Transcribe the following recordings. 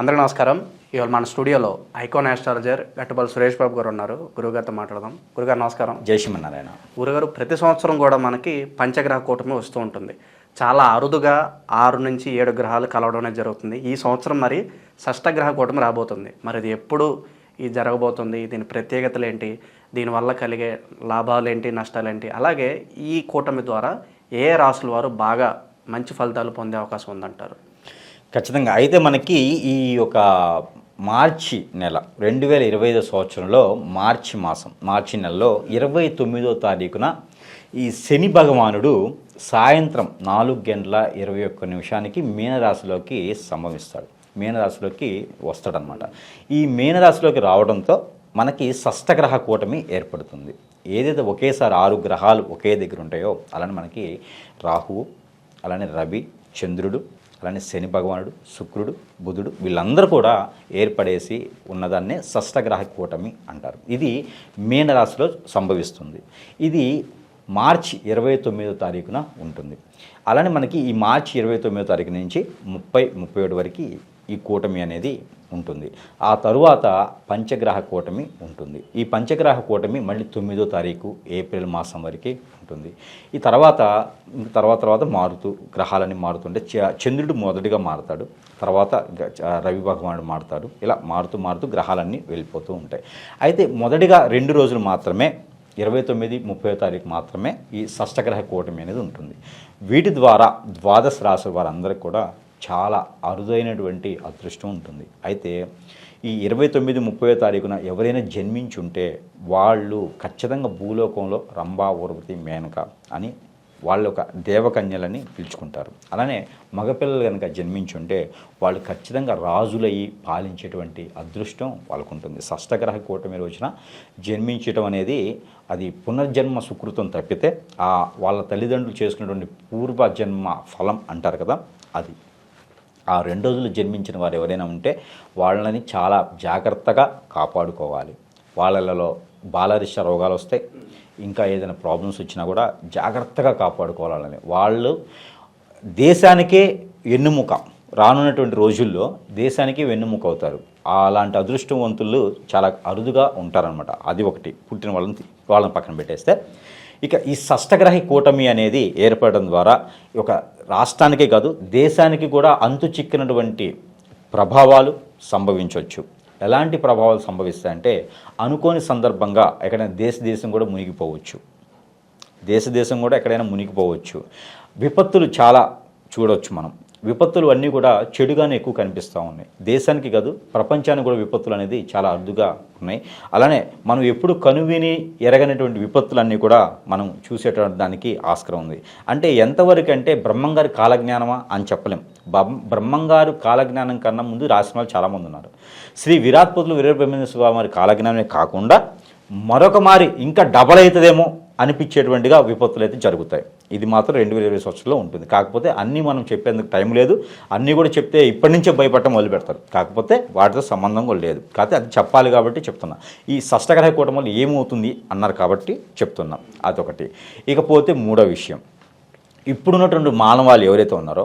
అందరికీ నమస్కారం. ఇవాళ మన స్టూడియోలో ఐకాన్ ఆస్ట్రాలజర్ గట్టుబల్ సురేష్ బాబు గారు ఉన్నారు. గురుగారితో మాట్లాడదాం. గురుగారు నమస్కారం. జై శ్రీమన్నారాయణ. గురుగారు ప్రతి సంవత్సరం కూడా మనకి పంచగ్రహ కూటమి వస్తూ ఉంటుంది. చాలా అరుదుగా ఆరు నుంచి ఏడు గ్రహాలు కలవడం అనేది జరుగుతుంది. ఈ సంవత్సరం మరి షష్టగ్రహ కూటమి రాబోతుంది. మరి ఇది ఎప్పుడు ఇది జరగబోతుంది? దీని ప్రత్యేకతలు ఏంటి? దీనివల్ల కలిగే లాభాలు ఏంటి? నష్టాలు ఏంటి? అలాగే ఈ కూటమి ద్వారా ఏ రాసుల వారు బాగా మంచి ఫలితాలు పొందే అవకాశం ఉందంటారు? ఖచ్చితంగా. అయితే మనకి ఈ యొక్క మార్చి నెల రెండు వేల ఇరవై ఐదో సంవత్సరంలో మార్చి మాసం మార్చి నెలలో ఇరవై తొమ్మిదో తారీఖున ఈ శని భగవానుడు సాయంత్రం నాలుగు గంటల ఇరవై ఒక్క నిమిషానికి మీనరాశిలోకి సంభవిస్తాడు. మీనరాశిలోకి వస్తాడనమాట ఈ మీనరాశిలోకి రావడంతో మనకి షష్టగ్రహ కూటమి ఏర్పడుతుంది. ఏదైతే ఒకేసారి ఆరు గ్రహాలు ఒకే దగ్గర ఉంటాయో అలానే మనకి రాహువు అలానే రవి చంద్రుడు అలానే శని భగవానుడు శుక్రుడు బుధుడు వీళ్ళందరూ కూడా ఏర్పడేసి ఉన్నదాన్నే షష్టగ్రహ కూటమి అంటారు. ఇది మీనరాశిలో సంభవిస్తుంది. ఇది మార్చి ఇరవై తొమ్మిదో తారీఖున ఉంటుంది. అలానే మనకి ఈ మార్చి ఇరవై తొమ్మిదో తారీఖు నుంచి ముప్పై ముప్పై ఏడు వరకు ఈ కూటమి అనేది ఉంటుంది. ఆ తరువాత పంచగ్రహ కూటమి ఉంటుంది. ఈ పంచగ్రహ కూటమి మళ్ళీ తొమ్మిదో తారీఖు ఏప్రిల్ మాసం వరకు ఉంటుంది. ఈ తర్వాత తర్వాత తర్వాత మారుతూ గ్రహాలన్నీ మారుతుంటే చ- చంద్రుడు మొదటిగా మారుతాడు. తర్వాత రవి భగవానుడు మారుతాడు. ఇలా మారుతూ మారుతూ గ్రహాలన్నీ వెళ్ళిపోతూ ఉంటాయి. అయితే మొదటిగా రెండు రోజులు మాత్రమే ఇరవై తొమ్మిది ముప్పై తారీఖు మాత్రమే ఈ షష్టగ్రహ కూటమి అనేది ఉంటుంది. వీటి ద్వారా ద్వాదశ రాశుల వారందరికీ కూడా చాలా అరుదైనటువంటి అదృష్టం ఉంటుంది. అయితే ఈ ఇరవై తొమ్మిది ముప్పై తారీఖున ఎవరైనా జన్మించుంటే వాళ్ళు ఖచ్చితంగా భూలోకంలో రంభా ఊర్వతి మేనక అని వాళ్ళు ఒక దేవకన్యలని పిలుచుకుంటారు. అలానే మగపిల్లలు కనుక జన్మించుంటే వాళ్ళు ఖచ్చితంగా రాజులయ్యి పాలించేటువంటి అదృష్టం వాళ్ళకు ఉంటుంది షష్టగ్రహ కూటమి రోజున జన్మించటం అనేది అది పునర్జన్మ సుకృతం తప్పితే ఆ వాళ్ళ తల్లిదండ్రులు చేసుకున్నటువంటి పూర్వజన్మ ఫలం అంటారు కదా అది. ఆ రెండు రోజులు జన్మించిన వారు ఎవరైనా ఉంటే వాళ్ళని చాలా జాగ్రత్తగా కాపాడుకోవాలి. వాళ్ళలో బాలరిష రోగాలు వస్తాయి. ఇంకా ఏదైనా ప్రాబ్లమ్స్ వచ్చినా కూడా జాగ్రత్తగా కాపాడుకోవాలని. వాళ్ళు దేశానికే వెన్నుముక. రానున్నటువంటి రోజుల్లో దేశానికి వెన్నుముక అవుతారు. అలాంటి అదృష్టవంతులు చాలా అరుదుగా ఉంటారనమాట అది ఒకటి. పుట్టిన వాళ్ళని వాళ్ళని పక్కన పెట్టేస్తే. ఇక ఈ షష్టగ్రహి కూటమి అనేది ఏర్పడడం ద్వారా ఒక రాష్ట్రానికే కాదు దేశానికి కూడా అంతు చిక్కినటువంటి ప్రభావాలు సంభవించవచ్చు ఎలాంటి ప్రభావాలు సంభవిస్తాయంటే అనుకోని సందర్భంగా ఎక్కడైనా దేశ దేశం కూడా మునిగిపోవచ్చు. దేశ దేశం కూడా ఎక్కడైనా మునిగిపోవచ్చు. విపత్తులు చాలా చూడవచ్చు మనం. విపత్తులు అన్నీ కూడా చెడుగానే ఎక్కువ కనిపిస్తూ ఉన్నాయి. దేశానికి కాదు ప్రపంచానికి కూడా విపత్తులు అనేది చాలా అరుదుగా ఉన్నాయి. అలానే మనం ఎప్పుడు కనువిని ఎరగనటువంటి విపత్తులన్నీ కూడా మనం చూసేటువంటి దానికి ఆస్కారం ఉంది. అంటే ఎంతవరకు అంటే బ్రహ్మంగారి కాలజ్ఞానమా అని చెప్పలేం. బ్రహ్మంగారు కాలజ్ఞానం కన్నా ముందు రాసిన వాళ్ళు చాలామంది ఉన్నారు. శ్రీ విరాట్పతులు వీరబ్రహ్మేంద్ర స్వామి వారి కాలజ్ఞానమే కాకుండా మరొక మారి ఇంకా డబల్ అవుతుందేమో అనిపించేటువంటిగా విపత్తులు అయితే జరుగుతాయి. ఇది మాత్రం రెండు వేల ఇరవై సంవత్సరంలో ఉంటుంది. కాకపోతే అన్నీ మనం చెప్పేందుకు టైం లేదు. అన్నీ కూడా చెప్తే ఇప్పటి నుంచే భయపడటం మొదలు పెడతారు. కాకపోతే వాటితో సంబంధం కూడా లేదు. కాకపోతే అది చెప్పాలి కాబట్టి చెప్తున్నా. ఈ షష్టగ్రహ కూటమి వల్ల ఏమవుతుంది అన్నారు కాబట్టి చెప్తున్నాం. అదొకటి. ఇకపోతే మూడో విషయం. ఇప్పుడున్నటువంటి మానవాళ్ళు ఎవరైతే ఉన్నారో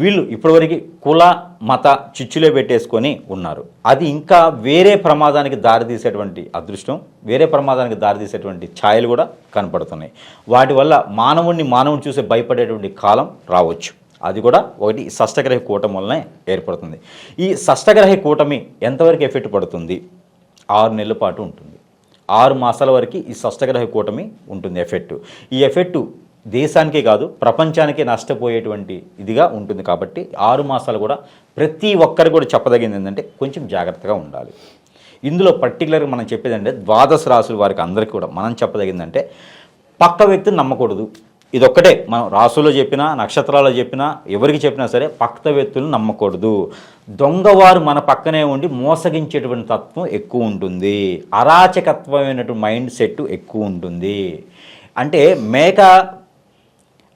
వీళ్ళు ఇప్పటివరకు కుల మత చిచ్చులే పెట్టేసుకొని ఉన్నారు. అది ఇంకా వేరే ప్రమాదానికి దారితీసేటువంటి అదృష్టం వేరే ప్రమాదానికి దారితీసేటువంటి ఛాయలు కూడా కనపడుతున్నాయి. వాటి వల్ల మానవుడిని మానవుని చూసే భయపడేటువంటి కాలం రావచ్చు. అది కూడా ఒకటి షష్టగ్రహ కూటమి వల్లనే ఏర్పడుతుంది. ఈ షష్టగ్రహ కూటమి ఎంతవరకు ఎఫెక్ట్ పడుతుంది? ఆరు నెలల పాటు ఉంటుంది. ఆరు మాసాల వరకు ఈ షష్టగ్రహ కూటమి ఉంటుంది ఎఫెక్ట్. ఈ ఎఫెక్టు దేశానికే కాదు ప్రపంచానికే నష్టపోయేటువంటి ఇదిగా ఉంటుంది కాబట్టి ఆరు మాసాలు కూడా ప్రతి ఒక్కరు కూడా చెప్పదగింది ఏంటంటే కొంచెం జాగ్రత్తగా ఉండాలి. ఇందులో పర్టికులర్గా మనం చెప్పేది అంటే ద్వాదశ రాసులు వారికి అందరికీ కూడా మనం చెప్పదగిందంటే పక్క వ్యక్తిని నమ్మకూడదు. ఇదొక్కటే. మనం రాసులో చెప్పినా నక్షత్రాల్లో చెప్పినా ఎవరికి చెప్పినా సరే పక్క వ్యక్తులను నమ్మకూడదు. దొంగవారు మన పక్కనే ఉండి మోసగించేటువంటి తత్వం ఎక్కువ ఉంటుంది. అరాచకత్వమైనటువంటి మైండ్ సెట్ ఎక్కువ ఉంటుంది. అంటే మేక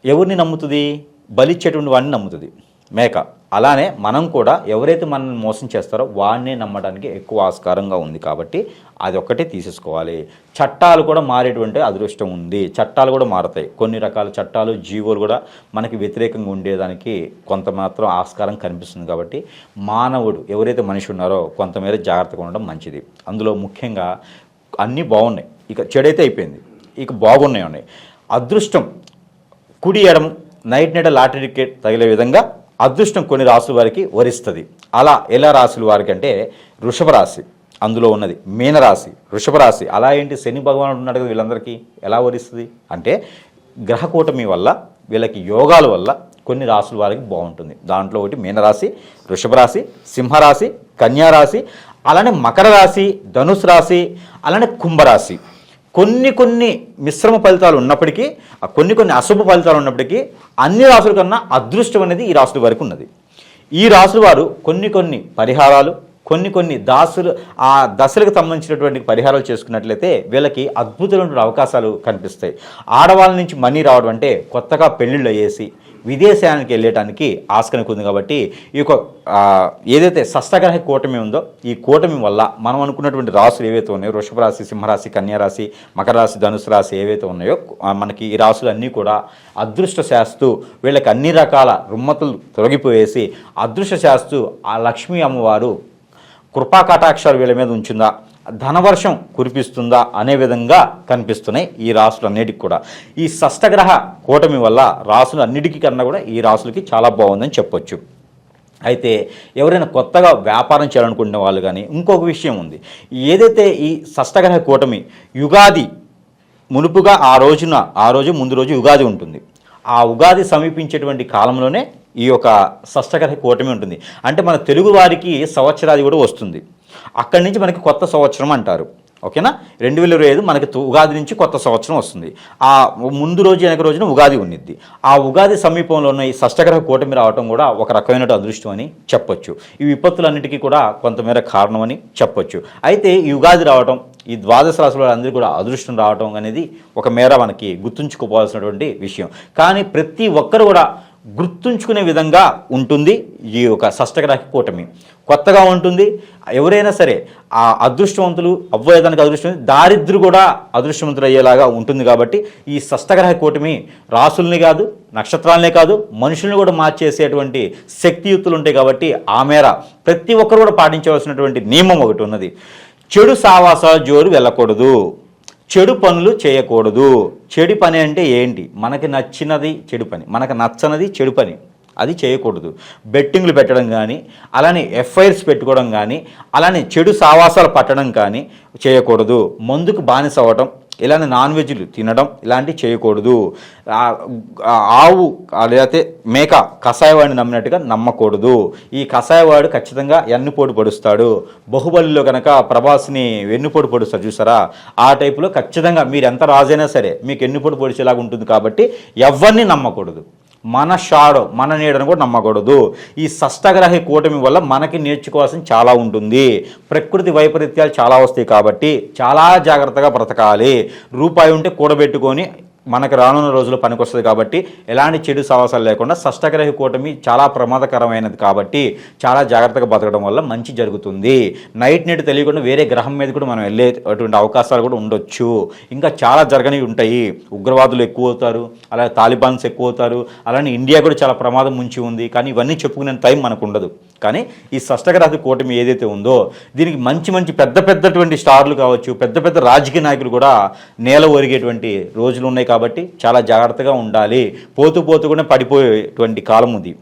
ఎవరిని నమ్ముతుంది? బలిచ్చేటువంటి వాడిని నమ్ముతుంది. మేక. అలానే మనం కూడా ఎవరైతే మనల్ని మోసం చేస్తారో వాడినే నమ్మడానికి ఎక్కువ ఆస్కారంగా ఉంది కాబట్టి అది ఒక్కటే తీసేసుకోవాలి. చట్టాలు కూడా మారేటువంటి అదృష్టం ఉంది. చట్టాలు కూడా మారతాయి. కొన్ని రకాల చట్టాలు జీవోలు కూడా మనకి వ్యతిరేకంగా ఉండేదానికి కొంత మాత్రం ఆస్కారం కనిపిస్తుంది కాబట్టి మానవుడు ఎవరైతే మనిషి ఉన్నారో కొంతమేర జాగ్రత్తగా ఉండడం మంచిది. అందులో ముఖ్యంగా అన్నీ బాగున్నాయి. ఇక చెడైతే అయిపోయింది. ఇక బాగున్నాయి ఉన్నాయి. అదృష్టం కుడి ఎడం నైట్ నెడ లాటరీ టికెట్ తగిలే విధంగా అదృష్టం కొన్ని రాసుల వారికి వరిస్తుంది. అలా ఎలా రాసుల వారికి అంటే వృషభ రాశి అందులో ఉన్నది. మీనరాశి వృషభ రాశి. అలా ఏంటి శని భగవానుడు ఉన్నాడు కదా వీళ్ళందరికీ ఎలా వరిస్తుంది? అంటే గ్రహకూటమి వల్ల వీళ్ళకి యోగాల వల్ల కొన్ని రాసుల వారికి బాగుంటుంది. దాంట్లో ఒకటి మీనరాశి వృషభ రాశి సింహరాశి కన్యారాశి అలానే మకర రాశి ధనుసు రాశి అలానే కుంభరాశి కొన్ని కొన్ని మిశ్రమ ఫలితాలు ఉన్నప్పటికీ కొన్ని కొన్ని అశుభ ఫలితాలు ఉన్నప్పటికీ అన్ని రాసుల కన్నా అదృష్టం అనేది ఈ రాసుల వరకు ఉన్నది. ఈ రాసుల వారు కొన్ని కొన్ని పరిహారాలు కొన్ని కొన్ని దాసులు ఆ దశలకు సంబంధించినటువంటి పరిహారాలు చేసుకున్నట్లయితే వీళ్ళకి అద్భుతమైనటువంటి అవకాశాలు కనిపిస్తాయి. ఆడవాళ్ళ నుంచి మనీ రావడం అంటే కొత్తగా పెళ్ళిళ్ళు అయ్యేసి విదేశానికి వెళ్ళటానికి ఆస్కారం ఉంది కాబట్టి ఈ యొక్క ఏదైతే షష్టగ్రహ కూటమి ఉందో ఈ కూటమి వల్ల మనం అనుకున్నటువంటి రాసులు ఏవైతే ఉన్నాయో వృషభ రాశి సింహరాశి కన్యారాశి మకర రాశి ధనుసు రాశి ఏవైతే ఉన్నాయో మనకి ఈ రాసులు అన్నీ కూడా అదృష్ట శాస్తు వీళ్ళకి అన్ని రకాల రుమ్మతులు తొలగిపోయేసి అదృష్ట శాస్తు ఆ లక్ష్మీ అమ్మవారు కృపా కటాక్షాలు వీళ్ళ మీద ఉంచుందా? ధనవర్షం కురిపిస్తుందా అనే విధంగా కనిపిస్తున్నాయి ఈ రాసులన్నిటికి కూడా. ఈ షష్టగ్రహ కూటమి వల్ల రాసులు అన్నిటికీ కన్నా కూడా ఈ రాసులకి చాలా బాగుందని చెప్పొచ్చు. అయితే ఎవరైనా కొత్తగా వ్యాపారం చేయాలనుకునే వాళ్ళు కానీ ఇంకొక విషయం ఉంది. ఏదైతే ఈ షష్టగ్రహ కూటమి యుగాది మునుపుగా ఆ రోజున ఆ రోజు ముందు రోజు ఉగాది ఉంటుంది ఆ ఉగాది సమీపించేటువంటి కాలంలోనే ఈ యొక్క షష్టగ్రహ కూటమి ఉంటుంది. అంటే మన తెలుగు వారికి సంవత్సరాది కూడా వస్తుంది. అక్కడి నుంచి మనకి కొత్త సంవత్సరం అంటారు. ఓకేనా? రెండు వేల ఇరవై ఐదు మనకి ఉగాది నుంచి కొత్త సంవత్సరం వస్తుంది. ఆ ముందు రోజు వెనక రోజున ఉగాది ఉన్నిద్ది. ఆ ఉగాది సమీపంలో ఉన్న ఈ షష్టగ్రహ కూటమి రావటం కూడా ఒక రకమైన అదృష్టం అని చెప్పొచ్చు. ఈ విపత్తులన్నిటికీ కూడా కొంతమేర కారణమని చెప్పొచ్చు. అయితే ఈ ఉగాది రావటం ఈ ద్వాదశ రాశుల అందరికీ కూడా అదృష్టం రావటం అనేది ఒక మేర మనకి గుర్తుంచుకోవాల్సినటువంటి విషయం. కానీ ప్రతి ఒక్కరు కూడా గుర్తుంచుకునే విధంగా ఉంటుంది ఈ యొక్క షష్టగ్రహ కూటమి. కొత్తగా ఉంటుంది. ఎవరైనా సరే ఆ అదృష్టవంతులు అవ్వయేదానికి అదృష్టం దారిద్రు కూడా అదృష్టవంతులు అయ్యేలాగా ఉంటుంది కాబట్టి ఈ షష్టగ్రహ కూటమి రాసుల్ని కాదు నక్షత్రాలనే కాదు మనుషుల్ని కూడా మార్చేసేటువంటి శక్తియుక్తులు ఉంటాయి కాబట్టి ఆ మేర ప్రతి ఒక్కరు కూడా పాటించవలసినటువంటి నియమం ఒకటి ఉన్నది. చెడు సావాసాల జోరు వెళ్ళకూడదు. చెడు పనులు చేయకూడదు. చెడు పని అంటే ఏంటి? మనకి నచ్చినది చెడు పని. మనకు నచ్చనది చెడు పని. అది చేయకూడదు. బెట్టింగ్లు పెట్టడం కానీ అలానే ఎఫ్ఐఆర్స్ పెట్టుకోవడం కానీ అలానే చెడు సావాసాలు పట్టడం కానీ చేయకూడదు. మందుకు బానిస అవ్వటం ఇలానే నాన్ వెజ్లు తినడం ఇలాంటివి చేయకూడదు. ఆవు లేకపోతే మేక కషాయవాడిని నమ్మినట్టుగా నమ్మకూడదు. ఈ కషాయవాడు ఖచ్చితంగా ఎన్నుపోటు పడుస్తాడు. బాహుబలిలో కనుక ప్రభాస్ని వెన్నుపోటు పడుస్తాడు చూసారా? ఆ టైపులో ఖచ్చితంగా మీరు ఎంత రాజైనా సరే మీకు ఎన్నుపోటు పొడిచేలాగా ఉంటుంది కాబట్టి ఎవరిని నమ్మకూడదు. మన షాడో మన నీడను కూడా నమ్మకూడదు. ఈ షష్టగ్రహ కూటమి వల్ల మనకి నేర్చుకోవాల్సిన చాలా ఉంటుంది. ప్రకృతి వైపరీత్యాలు చాలా వస్తాయి కాబట్టి చాలా జాగ్రత్తగా బ్రతకాలి. రూపాయి ఉంటే కూడబెట్టుకొని మనకు రానున్న రోజుల్లో పనికొస్తుంది కాబట్టి ఎలాంటి చెడు సవాసాలు లేకుండా సష్టగ్రహ కూటమి చాలా ప్రమాదకరమైనది కాబట్టి చాలా జాగ్రత్తగా బతకడం వల్ల మంచి జరుగుతుంది. నైట్ నేటి తెలియకుండా వేరే గ్రహం మీద కూడా మనం వెళ్ళే అటువంటి అవకాశాలు కూడా ఉండొచ్చు. ఇంకా చాలా జరగనివి ఉంటాయి. ఉగ్రవాదులు ఎక్కువ అవుతారు అలాగే తాలిబాన్స్ ఎక్కువ అవుతారు అలానే ఇండియా కూడా చాలా ప్రమాదం ముంచి ఉంది. కానీ ఇవన్నీ చెప్పుకునే టైం మనకు ఉండదు. కానీ ఈ షష్టగ్రహ కూటమి ఏదైతే ఉందో దీనికి మంచి మంచి పెద్ద పెద్దటువంటి స్టార్లు కావచ్చు పెద్ద పెద్ద రాజకీయ నాయకులు కూడా నేల ఒరిగేటువంటి రోజులు ఉన్నాయి కాబట్టి కాబట్టి చాలా జాగ్రత్తగా ఉండాలి. పోతూ పోతూ కూడా పడిపోయేటువంటి కాలం ఉంది.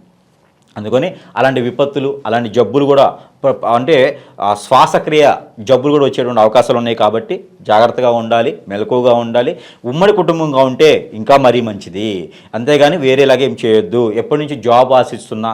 అందుకని అలాంటి విపత్తులు అలాంటి జబ్బులు కూడా అంటే శ్వాసక్రియ జబ్బులు కూడా వచ్చేటువంటి అవకాశాలు ఉన్నాయి కాబట్టి జాగ్రత్తగా ఉండాలి మెలకువగా ఉండాలి. ఉమ్మడి కుటుంబంగా ఉంటే ఇంకా మరీ మంచిది. అంతేగాని వేరేలాగా ఏం చేయొద్దు. ఎప్పటి నుంచి జాబ్ ఆశిస్తున్నా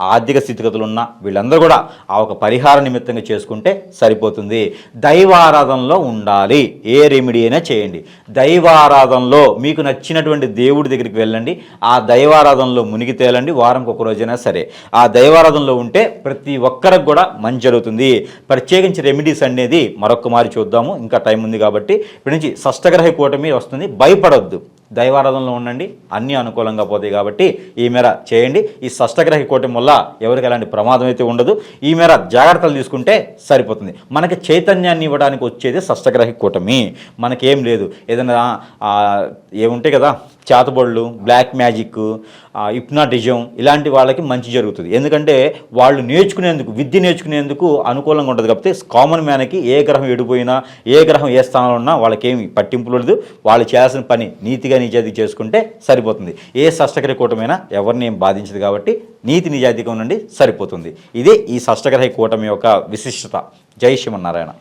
ఆర్థిక స్థితిగతులు ఉన్న వీళ్ళందరూ కూడా ఆ ఒక పరిహార నిమిత్తంగా చేసుకుంటే సరిపోతుంది. దైవారాధనలో ఉండాలి. ఏ రెమెడీ అయినా చేయండి. దైవారాధనలో మీకు నచ్చినటువంటి దేవుడి దగ్గరికి వెళ్ళండి. ఆ దైవారాధనలో మునిగి తేలండి. వారంకి ఒక రోజైనా సరే. ఆ దైవారాధనలో ఉంటే ప్రతి ఒక్కరికి కూడా మంచి జరుగుతుంది. ప్రత్యేకించి రెమెడీస్ అనేది మరొక మారి చూద్దాము. ఇంకా టైం ఉంది కాబట్టి ఇప్పటి నుంచి షష్టగ్రహ కూటమి వస్తుంది. భయపడొద్దు. దైవారాధనలో ఉండండి. అన్నీ అనుకూలంగా పోతాయి కాబట్టి ఈ మేర చేయండి. ఈ షష్టగ్రహ కూటమి వల్ల ఎవరికి ఎలాంటి ప్రమాదం అయితే ఉండదు. ఈ మేర జాగ్రత్తలు తీసుకుంటే సరిపోతుంది. మనకి చైతన్యాన్ని ఇవ్వడానికి వచ్చేది షష్టగ్రహ కూటమి. మనకేం లేదు. ఏదైనా ఏముంటాయి కదా చేతబడులు బ్లాక్ మ్యాజిక్ ఇప్నాటిజం ఇలాంటి వాళ్ళకి మంచి జరుగుతుంది. ఎందుకంటే వాళ్ళు నేర్చుకునేందుకు విద్య నేర్చుకునేందుకు అనుకూలంగా ఉంటుంది కాబట్టి కామన్ మ్యాన్కి ఏ గ్రహం ఎడిపోయినా ఏ గ్రహం ఏ స్థానంలో ఉన్నా వాళ్ళకేమి పట్టింపు లేదు. వాళ్ళు చేయాల్సిన పని నీతిగా నిజాయితీ చేసుకుంటే సరిపోతుంది. ఏ షష్టగ్రహ కూటమైనా ఎవరిని ఏం బాధించదు కాబట్టి నీతి నిజాయితీగా ఉండండి సరిపోతుంది. ఇదే ఈ షష్టగ్రహ కూటమి యొక్క విశిష్టత. జై శ్రీమన్నారాయణ.